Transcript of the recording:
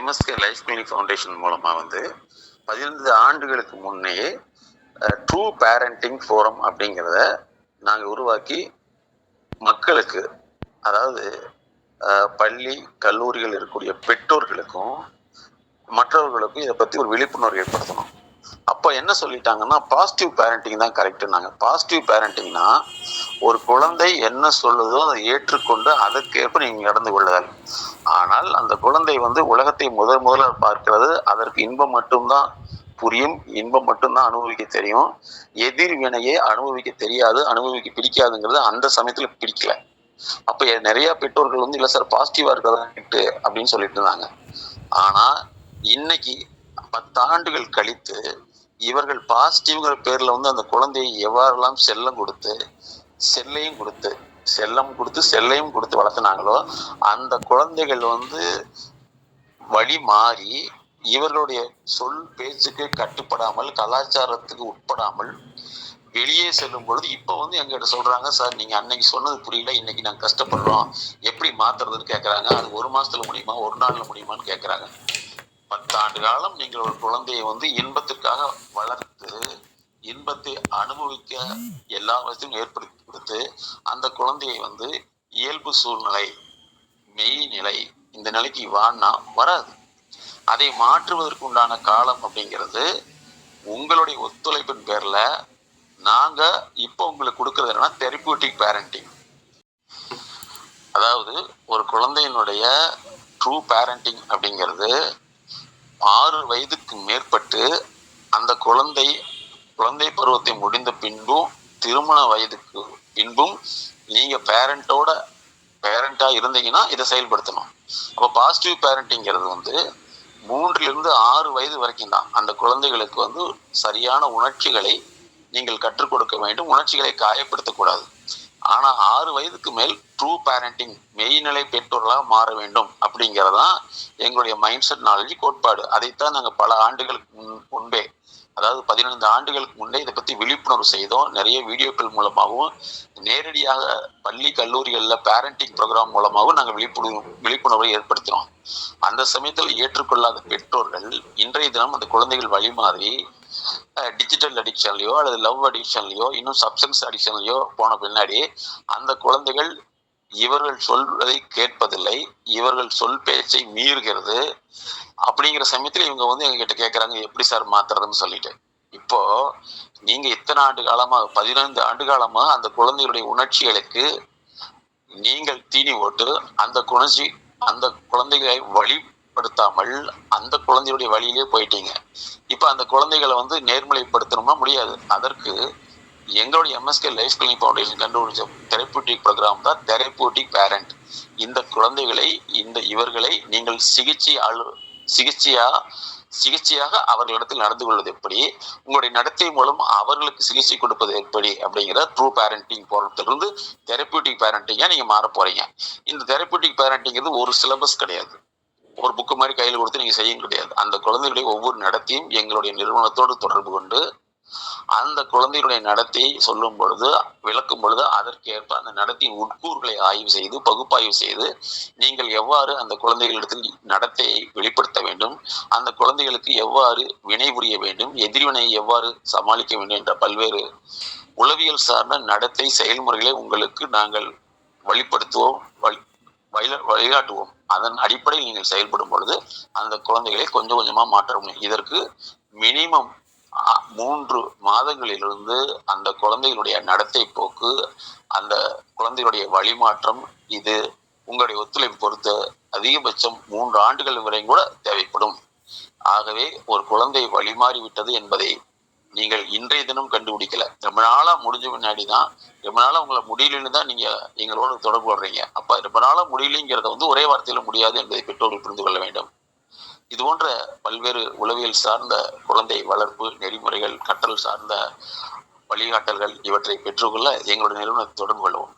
MSK life clinic foundation மூலமாக வந்து பதினைந்து ஆண்டுகளுக்கு முன்னே ட்ரூ பேரண்டிங் ஃபோரம் அப்படிங்கிறத நாங்கள் உருவாக்கி மக்களுக்கு அதாவது பள்ளி கல்லூரிகள் இருக்கக்கூடிய பெற்றோர்களுக்கும் மற்றவர்களுக்கும் இதை பற்றி ஒரு விழிப்புணர்வு ஏற்படுத்தணும். அப்போ என்ன சொல்லிட்டாங்கன்னா பாசிட்டிவ் பேரண்டிங் தான் கரெக்டுனாங்க பாசிட்டிவ் பேரண்டிங்னா ஒரு குழந்தை என்ன சொல்லுதோ அதை ஏற்றுக்கொண்டு அதற்கேற்ப நீங்கள் நடந்து கொள்ளுதல் ஆனால் அந்த குழந்தை வந்து உலகத்தை முதல் முதலாக பார்க்கிறது அதற்கு இன்பம் மட்டும்தான் புரியும் இன்பம் மட்டும்தான் அனுபவிக்க தெரியும். எதிர்வினையை அனுபவிக்க தெரியாது அனுபவிக்க பிடிக்காதுங்கிறது அந்த சமயத்தில் பிடிக்கல. அப்போ நிறைய பெற்றோர்கள் வந்து இல்லை சார் பாசிட்டிவாக இருக்கிறதா அப்படின்னு சொல்லிட்டு இருந்தாங்க. ஆனால் இன்னைக்கு பத்தாண்டுகள் கழித்து இவர்கள் பாசிட்டிவ்ங்கிற பேர்ல வந்து அந்த குழந்தையை எவ்வாறெல்லாம் செல்லம் கொடுத்து செல்லையும் கொடுத்து செல்லம் கொடுத்து செல்லையும் கொடுத்து வளர்த்துனாங்களோ அந்த குழந்தைகள் வந்து வழி மாறி இவர்களுடைய சொல் பேச்சுக்கு கட்டுப்படாமல் கலாச்சாரத்துக்கு உட்படாமல் வெளியே செல்லும் பொழுது இப்போ வந்து எங்கிட்ட சொல்றாங்க சார் நீங்க அன்னைக்கு சொன்னது புரியல இன்னைக்கு நாங்கள் கஷ்டப்படுறோம். எப்படி மாத்துறதுன்னு கேட்கறாங்க அது ஒரு மாசத்துல முடியுமா ஒரு நாள்ல முடியுமான்னு கேட்கறாங்க பத்தாண்டு காலம் நீங்கள் ஒரு குழந்தையை வந்து இன்பத்திற்காக வளர்த்து இன்பத்தை அனுபவிக்க எல்லா வசதியும் ஏற்படுத்தி கொடுத்து அந்த குழந்தையை வந்து இயல்பு சூழ்நிலை மெய்நிலை இந்த நிலைக்கு வான்னா வராது. அதை மாற்றுவதற்கு உண்டான காலம் அப்படிங்கிறது உங்களுடைய ஒத்துழைப்பின் பேர்ல நாங்க இப்போ உங்களுக்கு கொடுக்கறது என்னன்னா தெரப்பியூட்டிக் பேரண்டிங் அதாவது ஒரு குழந்தையினுடைய ட்ரூ பேரண்டிங் அப்படிங்கிறது ஆறு வயதுக்கு மேற்பட்டு அந்த குழந்தை குழந்தை பருவத்தை முடிந்த பின்பும் திருமண வயதுக்கு பின்பும் நீங்க பேரண்டோட பேரண்டா இருந்தீங்கன்னா இதை செயல்படுத்தணும். அப்போ பாசிட்டிவ் பேரண்டிங்கிறது வந்து மூன்றிலிருந்து ஆறு வயது வரைக்கும் தான். அந்த குழந்தைகளுக்கு வந்து சரியான உணர்ச்சிகளை நீங்கள் கற்றுக் கொடுக்க வேண்டும். உணர்ச்சிகளை காயப்படுத்தக்கூடாது ஆனா ஆறு வயதுக்கு மேல் ட்ரூ பேரண்டிங் மெய்நிலை பெற்றோர்களாக மாற வேண்டும் அப்படிங்கிறதான் எங்களுடைய மைண்ட் செட் நாலேஜ் கோட்பாடு. அதைத்தான் நாங்கள் பல ஆண்டுகளுக்கு முன் முன்பே அதாவது பதினைந்து ஆண்டுகளுக்கு முன்னே இதை பத்தி விழிப்புணர்வு செய்தோம். நிறைய வீடியோக்கள் மூலமாகவும் நேரடியாக பள்ளி கல்லூரிகளில் பேரண்டிங் ப்ரோக்ராம் மூலமாகவும் நாங்கள் விழிப்புணர்வு விழிப்புணர்வை ஏற்படுத்தினோம் அந்த சமயத்தில் ஏற்றுக்கொள்ளாத பெற்றோர்கள் இன்றைய தினம் அந்த குழந்தைகள் வழி மாதிரி டிஜிட்டல் அடிக்ஷன்லயோ அல்லது லவ் அடிக்ஷன்லயோ இன்னும் சப்சன்ஸ் அடிக்ஷன்லயோ போன பின்னாடி அந்த குழந்தைகள் இவர்கள் சொல்வதை கேட்பதில்லை. இவர்கள் சொல் பேச்சை மீறுகிறது. அப்படிங்கிற சமயத்தில் இவங்க வந்து எங்ககிட்ட கேட்குறாங்க எப்படி சார் மாத்துறதுன்னு சொல்லிட்டு? இப்போ நீங்க இத்தனை ஆண்டு காலமா பதினைந்து ஆண்டு காலமா அந்த குழந்தைகளுடைய உணர்ச்சிகளுக்கு நீங்கள் தீனி ஓட்டு அந்த குணர்ச்சி அந்த குழந்தைகளை வழிப்படுத்தாமல் அந்த குழந்தையுடைய வழியிலே போயிட்டீங்க. இப்ப அந்த குழந்தைகளை வந்து நேர்மலைப்படுத்தணுமா முடியாது. அதற்கு எங்களுடைய எம்எஸ்கே லைஃப் கிளினிக் ஃபவுண்டேஷன் கண்டுபிடிச்ச தெரப்பூட்டிக் ப்ரோக்ராம் தான் தெரப்பூட்டிக் பேரண்ட் இந்த குழந்தைகளை இந்த இவர்களை நீங்கள் சிகிச்சை அழு சிகிச்சையா சிகிச்சையாக அவர்களிடத்தில் நடந்து கொள்வது எப்படி? உங்களுடைய நடத்தை மூலம் அவர்களுக்கு சிகிச்சை கொடுப்பது எப்படி? அப்படிங்கிற ட்ரூ பேரண்டிங் போறதிலிருந்து தெரப்பூட்டிக் பேரண்டிங்காக நீங்கள் மாற போறீங்க. இந்த தெரப்பூட்டிக் பேரண்டிங்கிறது ஒரு சிலபஸ் கிடையாது. ஒரு புக்கு மாதிரி கையில் கொடுத்து நீங்கள் செய்ய கிடையாது. அந்த குழந்தைகளுடைய ஒவ்வொரு நடத்தையும் எங்களுடைய நிறுவனத்தோடு தொடர்பு கொண்டு அந்த குழந்தைகளுடைய நடத்தையை சொல்லும் பொழுது விளக்கும் பொழுது அதற்கேற்ப அந்த நடத்தையின் உட்கூறுகளை ஆய்வு செய்து பகுப்பாய்வு செய்து நீங்கள் எவ்வாறு அந்த குழந்தைகளிடத்தில் நடத்தையை வெளிப்படுத்த வேண்டும் அந்த குழந்தைகளுக்கு எவ்வாறு வினை புரிய வேண்டும் எதிர்வினையை எவ்வாறு சமாளிக்க வேண்டும் என்ற பல்வேறு உளவியல் சார்ந்த நடத்தை செயல்முறைகளை உங்களுக்கு நாங்கள் வழிப்படுத்துவோம் வழி வழிகாட்டுவோம். அதன் அடிப்படையில் நீங்கள் செயல்படும் பொழுது அந்த குழந்தைகளை கொஞ்சம் கொஞ்சமா மாற்ற முடியும். இதற்கு மினிமம் மூன்று மாதங்களிலிருந்து அந்த குழந்தைகளுடைய நடத்தை போக்கு அந்த குழந்தைகளுடைய வழிமாற்றம் இது உங்களுடைய ஒத்துழைப்பு பொறுத்த அதிகபட்சம் மூன்று ஆண்டுகள் வரை கூட தேவைப்படும். ஆகவே ஒரு குழந்தை வழிமாறி விட்டது என்பதை நீங்கள் இன்றைய தினம் கண்டுபிடிக்கல. ரொம்ப நாளா முடிஞ்ச முன்னாடி தான் ரொம்ப நாளா உங்களை முடியலன்னு தான் நீங்க எங்களோட தொடர்பு கொள்றீங்க. அப்ப ரொம்ப நாளா முடியலங்கிறத வந்து ஒரே வார்த்தையில முடியாது என்பதை பெற்றோர்கள் புரிந்து கொள்ள வேண்டும். இது போன்ற பல்வேறு உளவியல் சார்ந்த குழந்தை வளர்ப்பு நெறிமுறைகள் கற்றல் சார்ந்த வழிகாட்டல்கள் இவற்றை பெற்றுக்கொள்ள எங்களுடைய நிறுவனத்தை தொடர்பு கொள்ளவும்